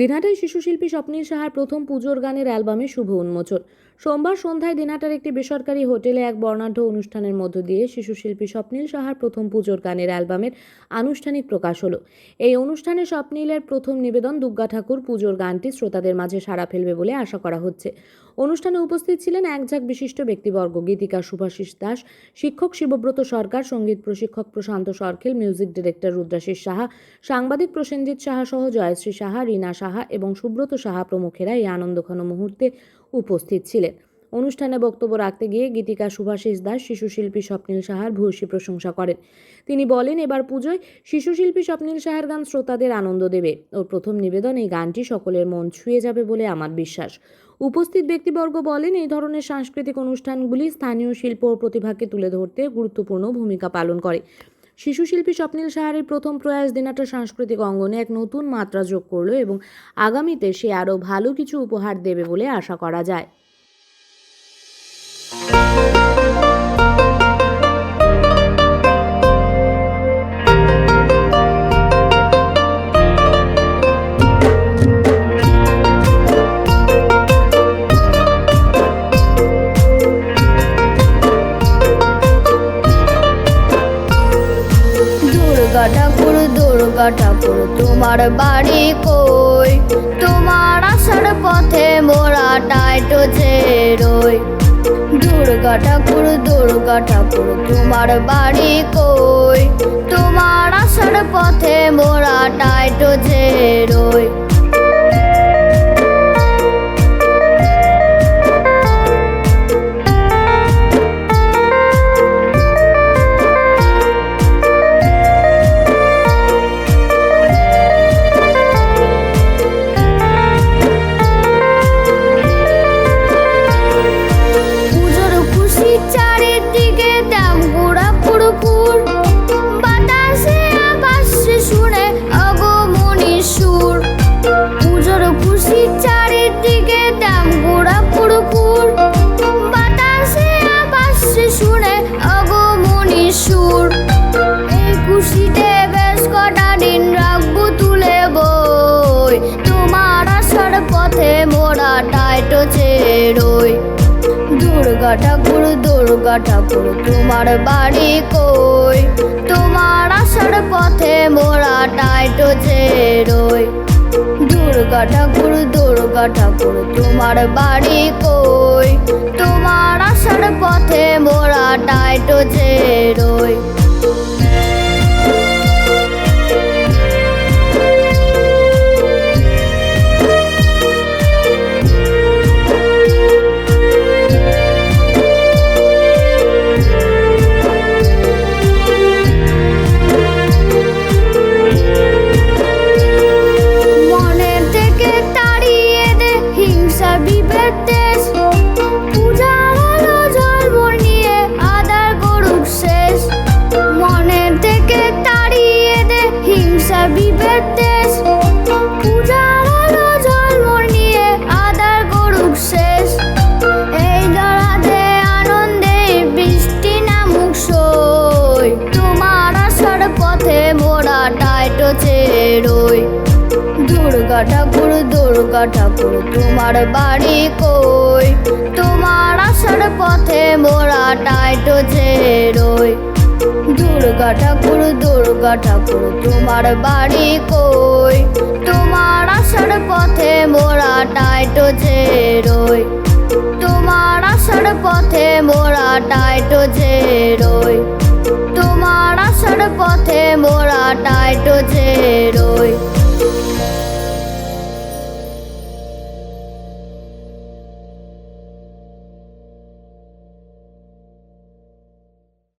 দিনহাটায় শিশুশিল্পী স্বপ্নীল সাহার প্রথম পুজোর গানের অ্যালবামে শুভ উন্মোচন। সোমবার সন্ধ্যায় দিনহাটার একটি বেসরকারি হোটেলে এক বর্ণাঢ্য অনুষ্ঠানের মধ্য দিয়ে শিশুশিল্পী স্বপ্নীল সাহার প্রথম পুজোর গানের অ্যালবামের আনুষ্ঠানিক প্রকাশ হলো। এই অনুষ্ঠানে স্বপ্নীলের প্রথম নিবেদন দুর্গা ঠাকুর পুজোর গানটি শ্রোতাদের মাঝে সাড়া ফেলবে বলে আশা করা হচ্ছে। অনুষ্ঠানে উপস্থিত ছিলেন এক ঝাঁক বিশিষ্ট ব্যক্তিবর্গ গীতিকা শুভাশিস দাস, শিক্ষক শিবব্রত সরকার, সংগীত প্রশিক্ষক প্রশান্ত সরখেল, মিউজিক ডিরেক্টর রুদ্রাশিস সাহা, সাংবাদিক প্রসেনজিৎ সাহা সহ জয়শ্রী সাহা, রীনা সাহা এবং সুব্রত সাহা প্রমুখেরা এই আনন্দঘন মুহূর্তে উপস্থিত ছিলেন। অনুষ্ঠানে বক্তব্য রাখতে গিয়ে গীতিকা সুভাষিস দাস শিশুশিল্পী স্বপ্নীল সাহার ভূয়সী প্রশংসা করেন। তিনি বলেন, এবার পুজোয় শিশুশিল্পী স্বপ্নীল সাহার গান শ্রোতাদের আনন্দ দেবে। ওর প্রথম নিবেদন, এই গানটি সকলের মন ছুঁয়ে যাবে বলে আমার বিশ্বাস। উপস্থিত ব্যক্তিবর্গ বলেন, এই ধরনের সাংস্কৃতিক অনুষ্ঠানগুলি স্থানীয় শিল্প ও প্রতিভাকে তুলে ধরতে গুরুত্বপূর্ণ ভূমিকা পালন করে। শিশুশিল্পী স্বপ্নীল সাহারের প্রথম প্রয়াস দিনাটা সাংস্কৃতিক অঙ্গনে এক নতুন মাত্রা যোগ করল এবং আগামীতে সে আরও ভালো কিছু উপহার দেবে বলে আশা করা যায়। দুর্গা ঠাকুর তোমার বাড়ি কই? তোমার আসার পথে মোরা টাইটো রই। দুর্গা ঠাকুর দুর্গা ঠাকুর তোমার বাড়ি কই? তোমার আসার পথে মোরা টাইটো রই। চেরোই দুর্গা ঠাকুর দুর্গা ঠাকুর, তোমার বাড়ি কই? তোমার আসার পথে মোরা টাইটো চেরোই দুর্গা ঠাকুর দুর্গা ঠাকুর, তোমার বাড়ি কই? তোমার আসার পথে মোরা টাইটো চেরোই দেশ পূজার জলমর নিয়ে আদার গরুক শেষ। মনে থেকে তাড়িয়ে দে হিংসা আলো জলমর নিয়ে আদার গরুক শেষ। এই দাঁড়াতে আনন্দে বৃষ্টি নামুক সই। তোমার আসার পথে মোরা টাইটো চেরোই দুর্গা ঠাকুর দুর্গা ঠাকুর, তোমার বাড়ি কই? তোমার আসার পথে মোরা টাইটো চেরোই দুর্গা ঠাকুর দুর্গা ঠাকুর, তোমার বাড়ি কই? তোমার আসার পথে মোরা টাইটো চেরোই তোমার আসার পথে মোরা টাইটো চেরোই তোমার আসার পথে মোরা টাইটো